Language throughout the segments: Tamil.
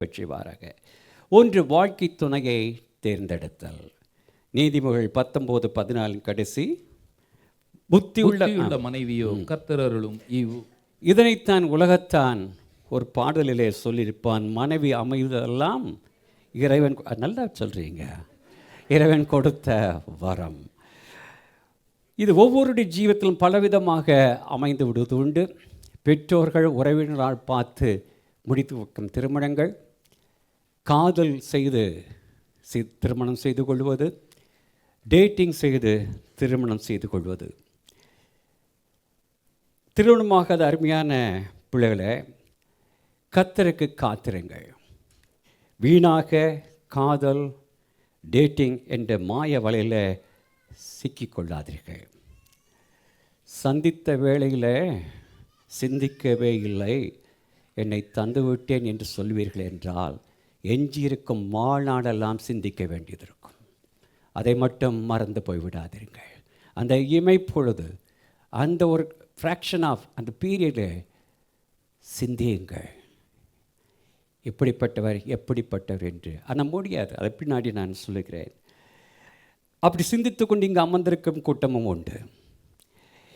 பெற்றுவாராக ஒன்று வாழ்க்கை துணையை தேர்ந்தெடுத்தல். நீதிமொழிகள் பத்தொம்போது பதினாலின் கடைசி. புத்தியுள்ள புத்தியுள்ள மனைவியோ கர்த்தரருளும் ஈவு. இதனைத்தான் உலகத்தான் ஒரு பாடலிலே சொல்லியிருப்பான். மனைவி அமைவதெல்லாம் இறைவன் நல்லா சொல்கிறீங்க இறைவன் கொடுத்த வரம். இது ஒவ்வொருடைய ஜீவத்திலும் பலவிதமாக அமைந்து விடுவது உண்டு. பெற்றோர்கள் உறவினரால் பார்த்து முடித்து வைக்கும் திருமணங்கள். காதல் செய்து திருமணம் செய்து கொள்வது டேட்டிங் செய்து திருமணம் செய்து கொள்வது. திருமணமாகாத அருமையான பிள்ளைகளை கத்தருக்கு காத்திருங்கள். வீணாக காதல் டேட்டிங் என்ற மாய வலையில் சிக்கிக்கொள்ளாதீர்கள் சந்தித்த வேளையில் சிந்திக்கவே இல்லை. என்னை தந்துவிட்டேன் என்று சொல்வீர்கள் என்றால் எஞ்சியிருக்கும் மாநாடெல்லாம் சிந்திக்க வேண்டியது இருக்கும் அதை மட்டும் மறந்து போய்விடாதீர்கள் அந்த இமைப்பொழுது அந்த ஒரு ஃப்ராக்ஷன் ஆஃப் அந்த பீரியடு சிந்தியுங்கள். இப்படிப்பட்டவர் எப்படிப்பட்டவர் என்று. ஆனால் முடியாது அதை பின்னாடி நான் சொல்லுகிறேன். அப்படி சிந்தித்து கொண்டு இங்கே அமர்ந்திருக்கும் கூட்டமும் உண்டு.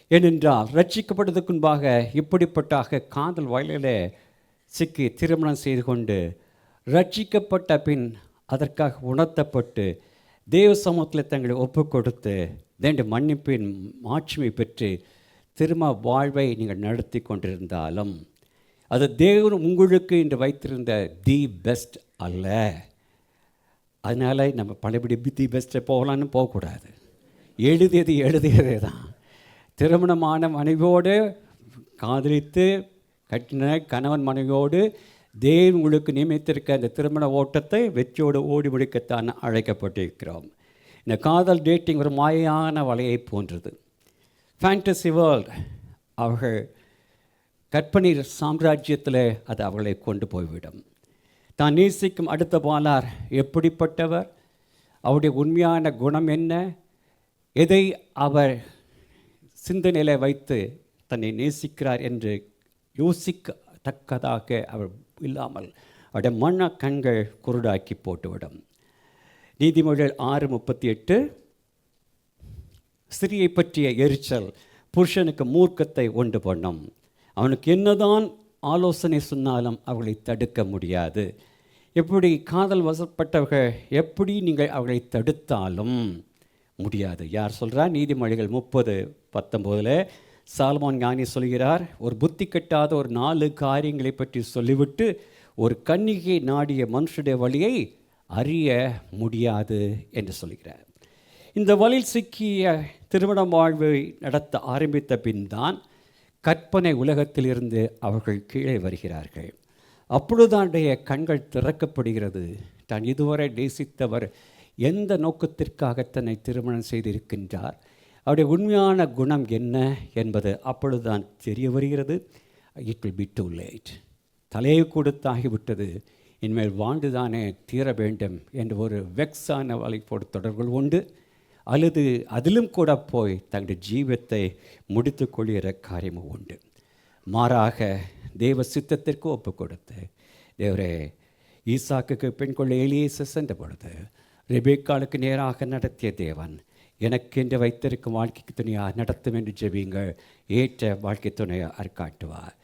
ஏனென்றால் ரட்சிக்கப்படுவதற்கு முன்பாக இப்படிப்பட்டாக காதல் வயலிலே சிக்கி திருமணம் செய்து கொண்டு ரட்சிக்கப்பட்ட பின் அதற்காக உணர்த்தப்பட்டு தேவ சமூகத்தில் தங்களை ஒப்பு கொடுத்து வேண்டு மன்னிப்பின் மாட்சிமை பெற்று திரும்ப வாழ்வை நீங்கள் நடத்தி கொண்டிருந்தாலும் அது தேவன் உங்களுக்கு இன்று வைத்திருந்த தி பெஸ்ட் அல்ல. அதனால் நம்ம பழையபடி தி பெஸ்ட்டை போகலான்னு போகக்கூடாது. எழுதியது எழுதியதே தான். திருமணமான மனைவியோடு காதலித்து கட்டின கணவன் மனைவியோடு தேவன் உங்களுக்கு நியமித்திருக்க அந்த திருமண ஓட்டத்தை வெற்றியோடு ஓடி முடிக்கத்தான் அழைக்கப்பட்டிருக்கிறோம். இந்த காதல் டேட்டிங் ஒரு மாயான வலையை போன்றது. ஃபேண்டசி வேர்ல்டு அவர்கள் கற்பனை சாம்ராஜ்யத்தில் அது அவர்களை கொண்டு போய்விடும். தான் நேசிக்கும் அடுத்த பாலார் எப்படிப்பட்டவர்? அவருடைய உண்மையான குணம் என்ன? எதை அவர் சிந்தனையில் வைத்து தன்னை நேசிக்கிறார் என்று யோசிக்க தக்கதாக அவர் இல்லாமல் அவருடைய மன கண்கள் குருடாக்கி போட்டுவிடும். நீதிமொழிகள் ஆறு முப்பத்தி எட்டு ஸ்திரியை பற்றிய எரிச்சல் புருஷனுக்கு மூர்க்கத்தை உண்டு பண்ணும். அவனுக்கு என்னதான் ஆலோசனை சொன்னாலும் அவர்களை தடுக்க முடியாது. எப்படி காதல் வசப்பட்டவர்கள் எப்படி நீங்கள் அவர்களை தடுத்தாலும் முடியாது. யார் சொல்றா? நீதிமொழிகள் முப்பது பத்தொம்போதில் சால்மான் ஞானி சொல்கிறார் ஒரு புத்தி கட்டாத ஒரு நாலு காரியங்களை பற்றி சொல்லிவிட்டு ஒரு கன்னிகை நாடிய மனுஷனுடைய வழியை அறிய முடியாது என்று சொல்கிறார். இந்த வழியில் சிக்கிய திருமண வாழ்வை நடத்த ஆரம்பித்த பின் தான் கற்பனை உலகத்திலிருந்து அவர்கள் கீழே வருகிறார்கள். அப்பொழுதாடைய கண்கள் திறக்கப்படுகிறது. தான் இதுவரை நேசித்தவர் எந்த நோக்கத்திற்காக தன்னை திருமணம் செய்திருக்கின்றார்? அவருடைய உண்மையான குணம் என்ன என்பது அப்பொழுதுதான் தெரிய வருகிறது. It will be too late தலையை கொடுத்தாகிவிட்டது இனிமேல் வாழ்ந்துதானே தீர வேண்டும் என்ற ஒரு வெக்ஸான வலைப்போடு தொடர்புகள் உண்டு. அல்லது அதிலும் கூட போய் தங்களுடைய ஜீவத்தை முடித்து கொள்கிற காரியமும் உண்டு. மாறாக தேவ சித்தத்திற்கு ஒப்பு கொடுத்து தேவரே ஈசாக்குக்கு பெண் கொள்ள எலியேசு சென்ற பொழுது ரெபேக்காலுக்கு நேராக நடத்திய தேவன் எனக்கென்று வைத்திருக்கும் வாழ்க்கைக்கு துணையாக நடத்தும் என்று ஜெபியுங்கள். ஏற்ற வாழ்க்கை துணையை காட்டுவார்.